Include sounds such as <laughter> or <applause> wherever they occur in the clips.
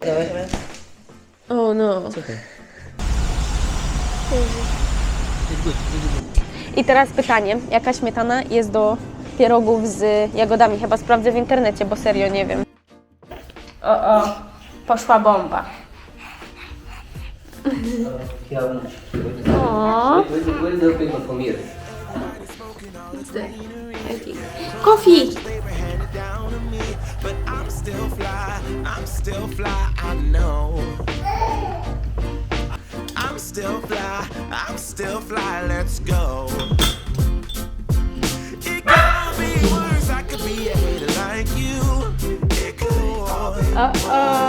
Dawaj. O no. I teraz pytanie, jaka śmietana jest do pierogów z jagodami? Chyba sprawdzę w internecie, bo serio nie wiem. O, o, poszła bomba. O, Where's still fly. I'm still fly. I know. I'm still fly. I'm still fly. Let's go. It could be worse. I could be a hater like you. It could. O,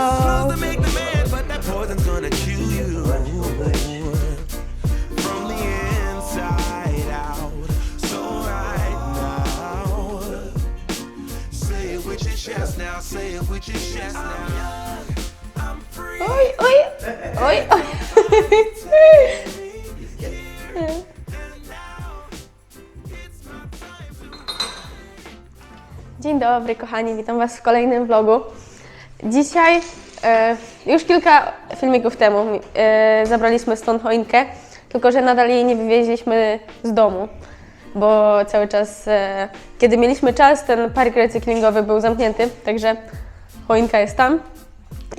Dzień dobry kochani, witam Was w kolejnym vlogu. Dzisiaj, e, już kilka filmików temu e, zabraliśmy stąd choinkę, tylko że nadal jej nie wywieźliśmy z domu, bo cały czas, e, kiedy mieliśmy czas, ten park recyklingowy był zamknięty, także choinka jest tam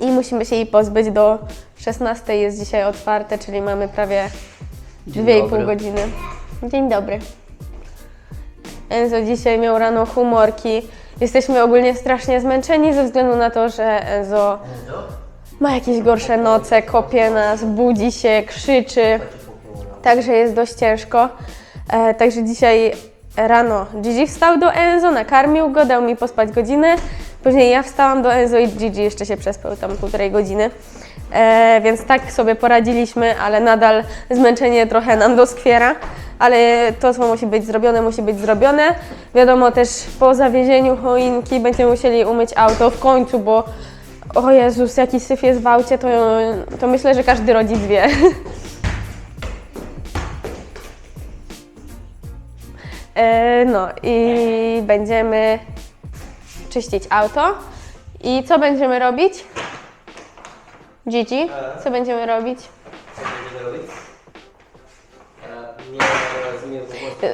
i musimy się jej pozbyć do 16 jest dzisiaj otwarte, czyli mamy prawie Dzień 2,5 dobry. godziny. Dzień dobry. Enzo dzisiaj miał rano humorki. Jesteśmy ogólnie strasznie zmęczeni ze względu na to, że Enzo ma jakieś gorsze noce, kopie nas, budzi się, krzyczy. Także jest dość ciężko. E, także dzisiaj rano Gigi wstał do Enzo, nakarmił go, dał mi pospać godzinę. Później ja wstałam do Enzo i Gigi jeszcze się przespał tam półtorej godziny. E, więc tak sobie poradziliśmy, ale nadal zmęczenie trochę nam doskwiera. Ale to, co musi być zrobione, musi być zrobione. Wiadomo też po zawiezieniu choinki będziemy musieli umyć auto w końcu, bo o Jezus, jaki syf jest w aucie, to, to myślę, że każdy rodzic wie. <laughs> E, No i będziemy czyścić auto. I co będziemy robić? Gigi, co będziemy robić?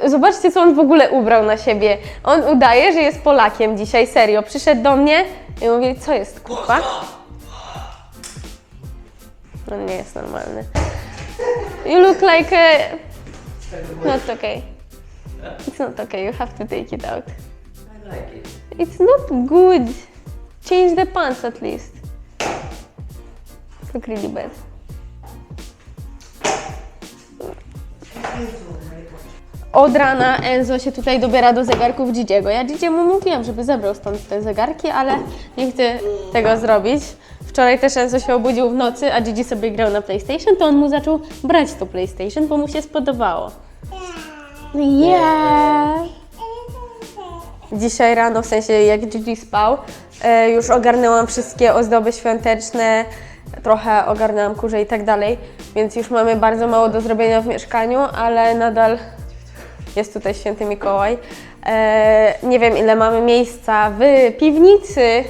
Zobaczcie, co on w ogóle ubrał na siebie. On udaje, że jest Polakiem dzisiaj, serio. Przyszedł do mnie i mówi, co jest kupa? On nie jest normalny. You look like a... Not okay. It's not okay, you have to take it out. I like it. It's not good. Change the pants at least. Really bad. Od rana Enzo się tutaj dobiera do zegarków Gigiego. Ja Gigiemu mówiłam, żeby zabrał stąd te zegarki, ale nie chce tego zrobić. Wczoraj też Enzo się obudził w nocy, a Gigi sobie grał na PlayStation, to on mu zaczął brać to PlayStation, bo mu się spodobało. Yeah! Dzisiaj rano, w sensie jak Gigi spał, e, już ogarnęłam wszystkie ozdoby świąteczne, trochę ogarnęłam kurze i tak dalej, więc już mamy bardzo mało do zrobienia w mieszkaniu, ale nadal jest tutaj święty Mikołaj. E, nie wiem ile mamy miejsca w piwnicy,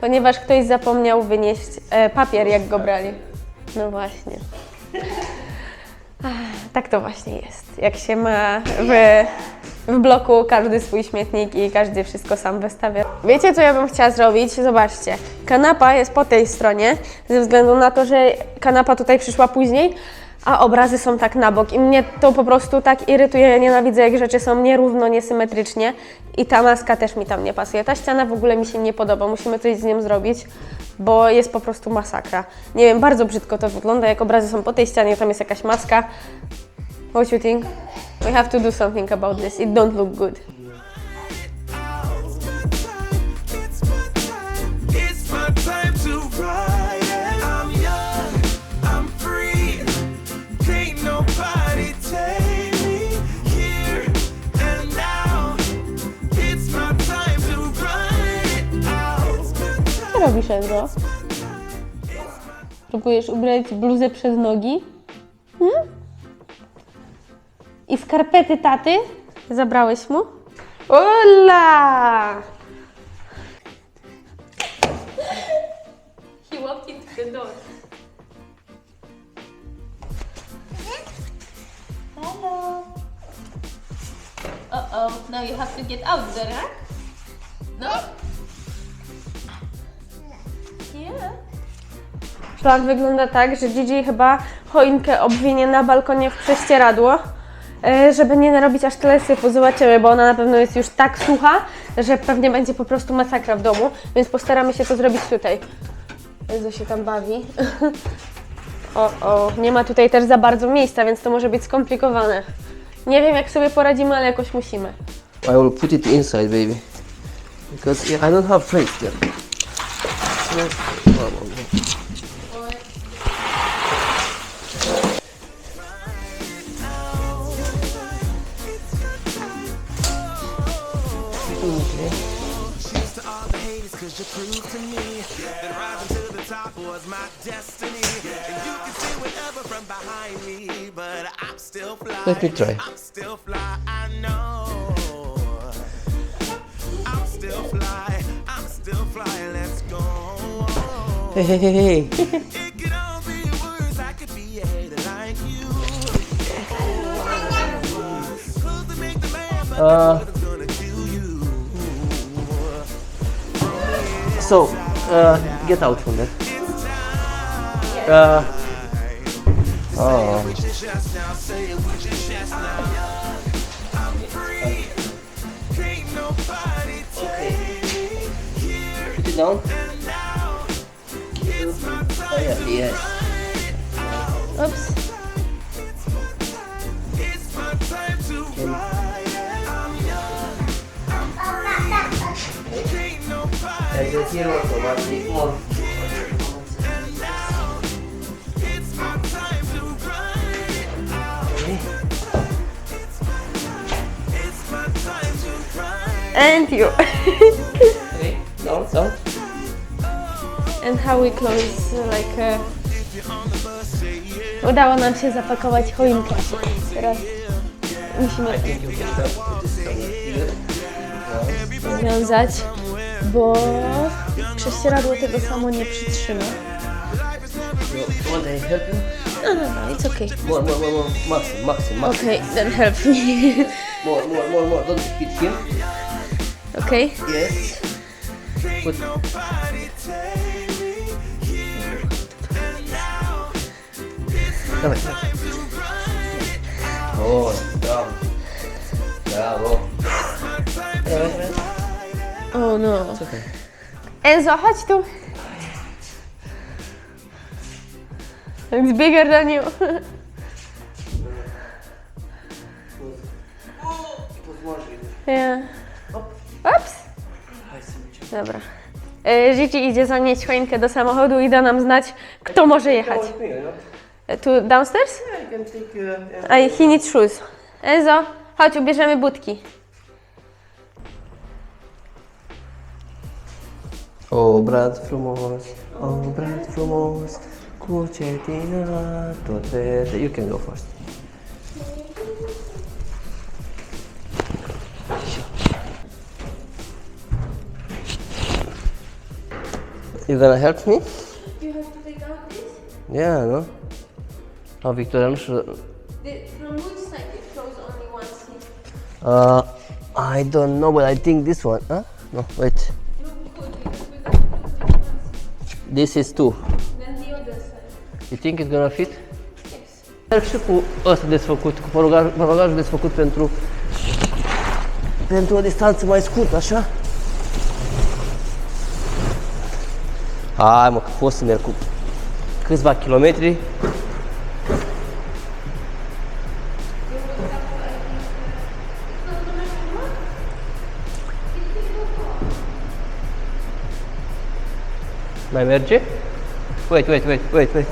ponieważ ktoś zapomniał wynieść e, papier, jak go brali. No właśnie. Ach, Tak to właśnie jest. Jak się ma w, w bloku każdy swój śmietnik i każdy wszystko sam wystawia. Wiecie, co ja bym chciała zrobić? Zobaczcie. Kanapa jest po tej stronie, ze względu na to, że kanapa tutaj przyszła później, a obrazy są tak na bok. I mnie to po prostu tak irytuje. Ja nienawidzę, jak rzeczy są nierówno, niesymetrycznie. I ta maska też mi tam nie pasuje. Ta ściana w ogóle mi się nie podoba. Musimy coś z nią zrobić, bo jest po prostu masakra. Nie wiem, bardzo brzydko to wygląda, jak obrazy są po tej ścianie, tam jest jakaś maska. What you think? We have to do something about this. It don't look good. Co robisz, Enzo? Próbujesz ubrać bluzę przez nogi? Hmm? I skarpety taty? Zabrałeś mu? Ola! He walked it the door. Hello. Uh-oh, now you have to get out there, huh? No? Yeah. Plan wygląda tak, że Gigi chyba choinkę obwinie na balkonie w prześcieradło, żeby nie narobić aż tyle syfu. Zobaczymy, bo ona na pewno jest już tak sucha, że pewnie będzie po prostu masakra w domu, więc postaramy się to zrobić tutaj. Jezu się tam bawi. <laughs> O, o, nie ma tutaj też za bardzo miejsca, więc to może być skomplikowane. Nie wiem, jak sobie poradzimy, ale jakoś musimy. I will put it inside, baby. Because I don't have place there. Cause you proved to me that rising to the top was my destiny. And you can see whatever from behind me, but I'm still fly. Let me try. I'm still fly, I know. I'm still fly, I'm still fly, let's go. Hey, hey, hey, hey. <laughs> It so, uh, get out from there. Uh, oh. With your chest now, say it with your my time to ride. And you. Okay, down, down. And how we close, like... Uh... On. Udało nam się zapakować choinkę. Teraz musimy wiązać, bo prześcieradło tego samo nie przytrzyma. Want I help you? No, no, no, it's okay. More, more, more, more. Maxim, Maxim, Maxim. Okay, then help me. <laughs> More, more, more, more. Don't hit him. okay? Yes. Put. Dawaj. O, brawo. Brawo. Dawaj, Oh no. Czekaj. Enzo, chodź tu. It's bigger than you. yeah. Ups. Dobra. Gigi idzie zanieść choinkę do samochodu i da nam znać, kto może jechać. E, Tu downstairs? I can take, uh, I, he needs shoes. Enzo, chodź, ubierzemy budki. O brat frumos, o brat frumos, cucetina tot verde. You can go first. You gonna help me? You have to take out this? Yeah, no? Oh, Victoria, nu știu... from which side it close only one seat? Uh, I don't know, but I think this one. Huh? No, wait. This is two. Then the other side. You think it's gonna fit? Merg și cu ăsta desfăcut, cu porogaj- porogajul desfăcut pentru, pentru o distanță mai scurtă, așa? Hai mă, că pot să merg cu câțiva kilometri. Mai merge? Wait, wait, wait, wait, wait.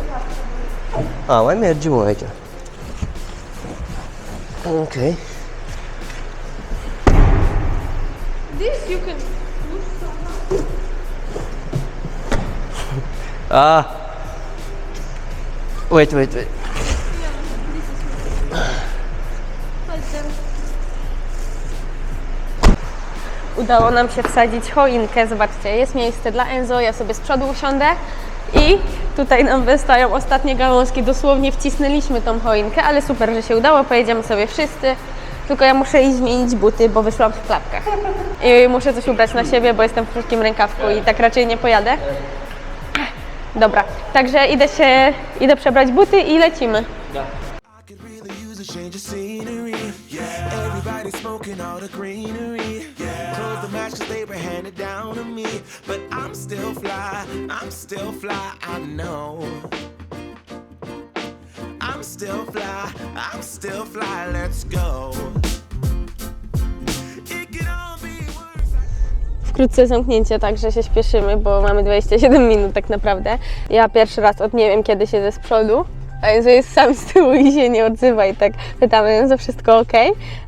A, mai merge mă aici. Ok. This you can. <laughs> Ah. Wait, wait, wait. Udało nam się wsadzić choinkę. Zobaczcie, jest miejsce dla Enzo. Ja sobie z przodu usiądę, I tutaj nam wystają ostatnie gałązki. Dosłownie wcisnęliśmy tą choinkę, ale super, że się udało. Pojedziemy sobie wszyscy. Tylko ja muszę iść zmienić buty, bo wyszłam w klapkach. I muszę coś ubrać na siebie, bo jestem w krótkim rękawku i tak raczej nie pojadę. Dobra, także idę się, idę przebrać buty i lecimy. Change of scenery. Yeah, everybody smoking all the greenery. Yeah, close the they were handed down to me. But I'm still fly, I'm still fly, I know. I'm still fly, I'm still fly, let's go. Wkrótce zamknięcie, także się śpieszymy, bo mamy 27 minut tak naprawdę. Ja pierwszy raz od nie wiem kiedy siedzę z przodu, a Jezu jest sam z tyłu i się nie odzywa i tak pytamy, że wszystko ok,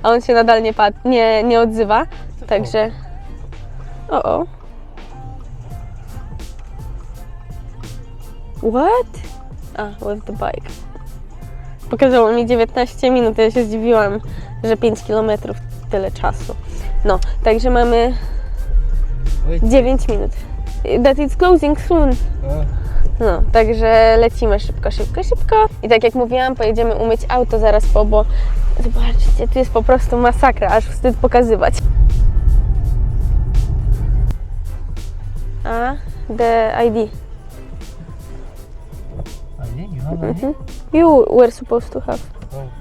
a on się nadal nie, pat- nie, nie odzywa, także... O, o. What? A, with the bike. Pokazało mi 19 minut, ja się zdziwiłam, że 5 km tyle czasu. No, także mamy 9 minut. That it's closing soon. No, także lecimy szybko, szybko, szybko. I tak jak mówiłam, pojedziemy umyć auto zaraz po, bo zobaczcie, tu jest po prostu masakra, aż wstyd pokazywać. A, the ID. ID? You have ID? You were supposed to have. Oh,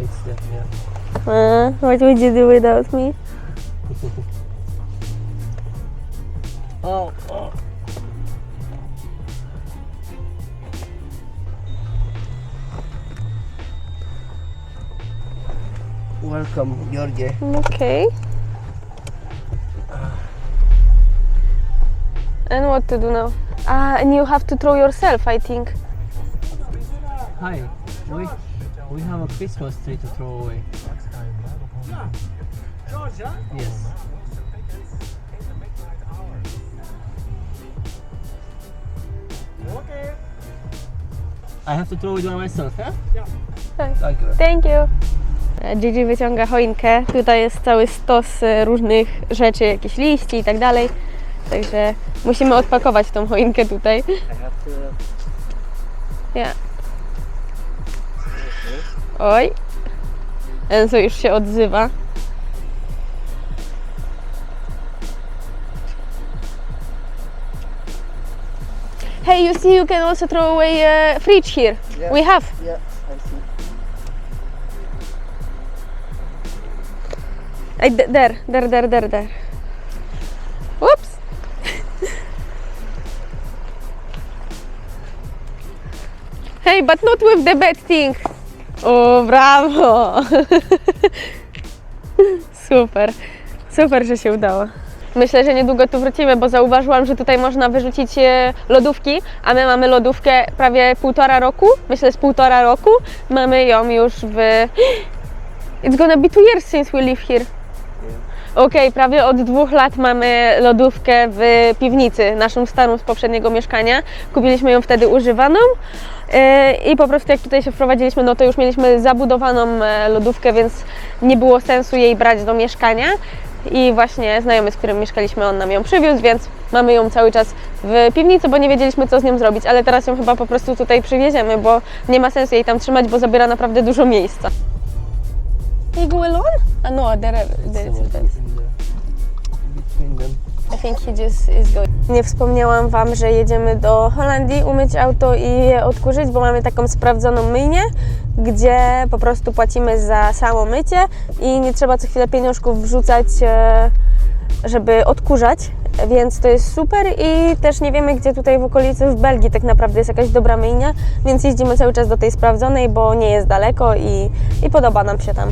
it's there, yeah. Uh, what would you do without me? Oh, oh. Welcome, George. Okay. And what to do now? Ah, and you have to throw yourself, I think. Hi, we we have a Christmas tree to throw away. Yes. I have to throw it by myself, huh? Tak. Thank you. Thank you. Gigi wyciąga choinkę. Tutaj jest cały stos e, różnych rzeczy, jakieś liści i tak dalej. Także musimy odpakować tą choinkę tutaj. I. Ja. Oj. Enzo już się odzywa. Hey, you see, you can also throw away a fridge here. Yeah. We have. Yeah, I see. D- there, there, there, there, there. Hey, but not with the bad thing. O, brawo. <laughs> Super. Super, że się udało. Myślę, że niedługo tu wrócimy, bo zauważyłam, że tutaj można wyrzucić e, lodówki, a my mamy lodówkę prawie półtora roku, myślę z półtora roku. Mamy ją już w... <gasps> It's gonna be two years since we live here. Okej, prawie od dwóch lat mamy lodówkę w piwnicy, naszą starą z poprzedniego mieszkania. Kupiliśmy ją wtedy używaną yy, i po prostu jak tutaj się wprowadziliśmy, no to już mieliśmy zabudowaną e, lodówkę, więc nie było sensu jej brać do mieszkania. I właśnie znajomy, z którym mieszkaliśmy, on nam ją przywiózł, więc mamy ją cały czas w piwnicy, bo nie wiedzieliśmy, co z nią zrobić, ale teraz ją chyba po prostu tutaj przywieziemy, bo nie ma sensu jej tam trzymać, bo zabiera naprawdę dużo miejsca. Alone? Uh, no, there, there is I think he just is going. Nie wspomniałam Wam, że jedziemy do Holandii umyć auto i je odkurzyć, bo mamy taką sprawdzoną myjnię, gdzie po prostu płacimy za samo mycie i nie trzeba co chwilę pieniążków wrzucać, e, żeby odkurzać, więc to jest super i też nie wiemy, gdzie tutaj w okolicy w Belgii tak naprawdę jest jakaś dobra myjnia, więc jeździmy cały czas do tej sprawdzonej, bo nie jest daleko i, i podoba nam się tam.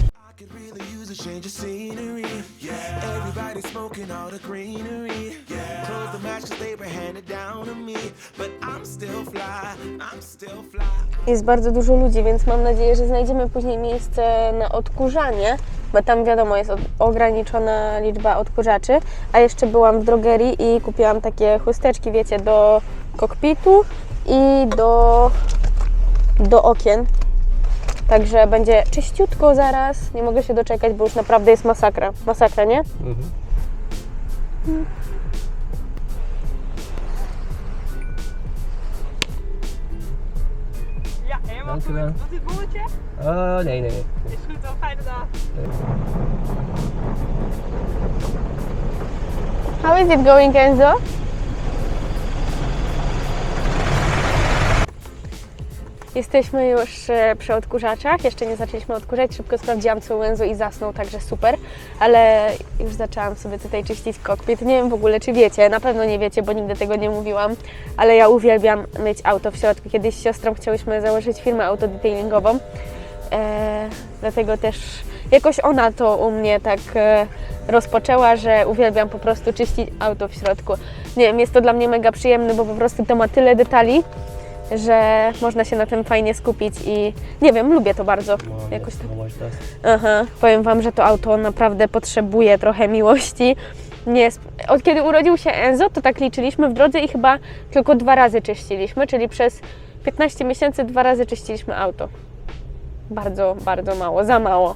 Change of scenery. Yeah, everybody smoking all the greenery. Yeah, close the match 'cause they were handed down to me. But I'm still fly, I'm still fly. Jest bardzo dużo ludzi, więc mam nadzieję, że znajdziemy później miejsce na odkurzanie, bo tam wiadomo jest ograniczona liczba odkurzaczy. A jeszcze byłam w drogerii i kupiłam takie chusteczki, wiecie, do kokpitu i do, do okien. Także będzie czyściutko zaraz. Nie mogę się doczekać, bo już naprawdę jest masakra. Masakra, nie? Ja, helemaal goed. Wat is het bolletje? Oh, nee, nee. Is goed, dan fijne dag. How is it going, Enzo? Jesteśmy już e, przy odkurzaczach. Jeszcze nie zaczęliśmy odkurzać. Szybko sprawdziłam, co u Enzo i zasnął, także super. Ale już zaczęłam sobie tutaj czyścić kokpit. Nie wiem w ogóle, czy wiecie. Na pewno nie wiecie, bo nigdy tego nie mówiłam. Ale ja uwielbiam myć auto w środku. Kiedyś z siostrą chciałyśmy założyć firmę autodetailingową. E, dlatego też jakoś ona to u mnie tak e, rozpoczęła, że uwielbiam po prostu czyścić auto w środku. Nie wiem, jest to dla mnie mega przyjemne, bo po prostu to ma tyle detali, że można się na tym fajnie skupić i nie wiem, lubię to bardzo. Jakoś tak. Aha, powiem Wam, że to auto naprawdę potrzebuje trochę miłości. Nie, jest- od kiedy urodził się Enzo, to tak liczyliśmy w drodze i chyba tylko dwa razy czyściliśmy, czyli przez 15 miesięcy dwa razy czyściliśmy auto. Bardzo, bardzo mało, za mało.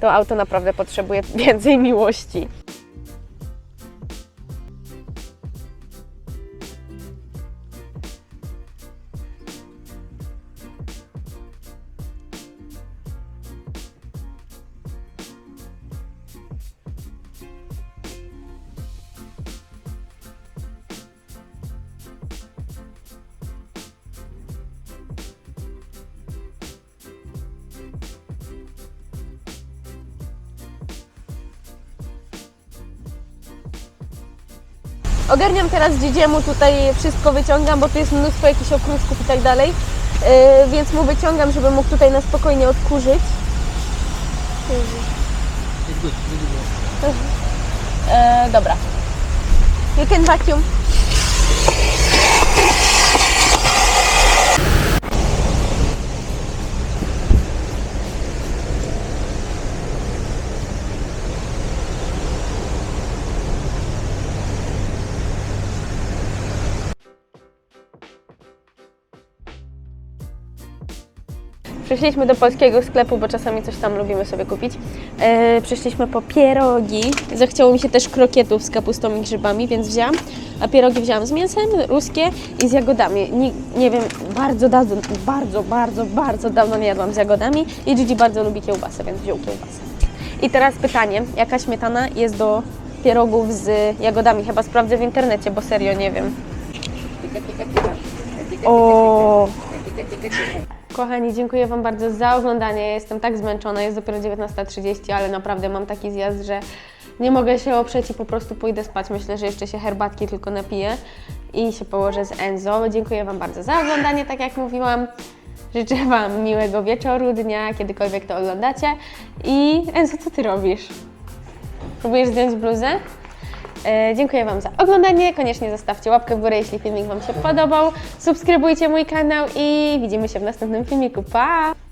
To auto naprawdę potrzebuje więcej miłości. Ogarniam teraz dziedziemu tutaj wszystko wyciągam, bo tu jest mnóstwo jakichś okruszków i tak dalej. Yy, więc mu wyciągam, żeby mógł tutaj na spokojnie odkurzyć. E, dobra. You can vacuum. Przyszliśmy do polskiego sklepu, bo czasami coś tam lubimy sobie kupić. E, przyszliśmy po pierogi. Zachciało mi się też krokietów z kapustą i grzybami, więc wzięłam. A pierogi wzięłam z mięsem, ruskie i z jagodami. Nie, nie wiem, bardzo dawno, bardzo, bardzo, bardzo dawno nie jadłam z jagodami i Gigi bardzo lubi kiełbasę, więc wziął kiełbasę. I teraz pytanie, jaka śmietana jest do pierogów z jagodami? Chyba sprawdzę w internecie, bo serio nie wiem. O. Kochani, dziękuję Wam bardzo za oglądanie. Jestem tak zmęczona, jest dopiero 19.30, ale naprawdę mam taki zjazd, że nie mogę się oprzeć i po prostu pójdę spać. Myślę, że jeszcze się herbatki tylko napiję i się położę z Enzo. Dziękuję Wam bardzo za oglądanie, tak jak mówiłam. Życzę Wam miłego wieczoru, dnia, kiedykolwiek to oglądacie. I Enzo, co Ty robisz? Próbujesz zdjąć bluzę? E, dziękuję Wam za oglądanie. Koniecznie zostawcie łapkę w górę, jeśli filmik Wam się podobał. Subskrybujcie mój kanał i widzimy się w następnym filmiku. Pa!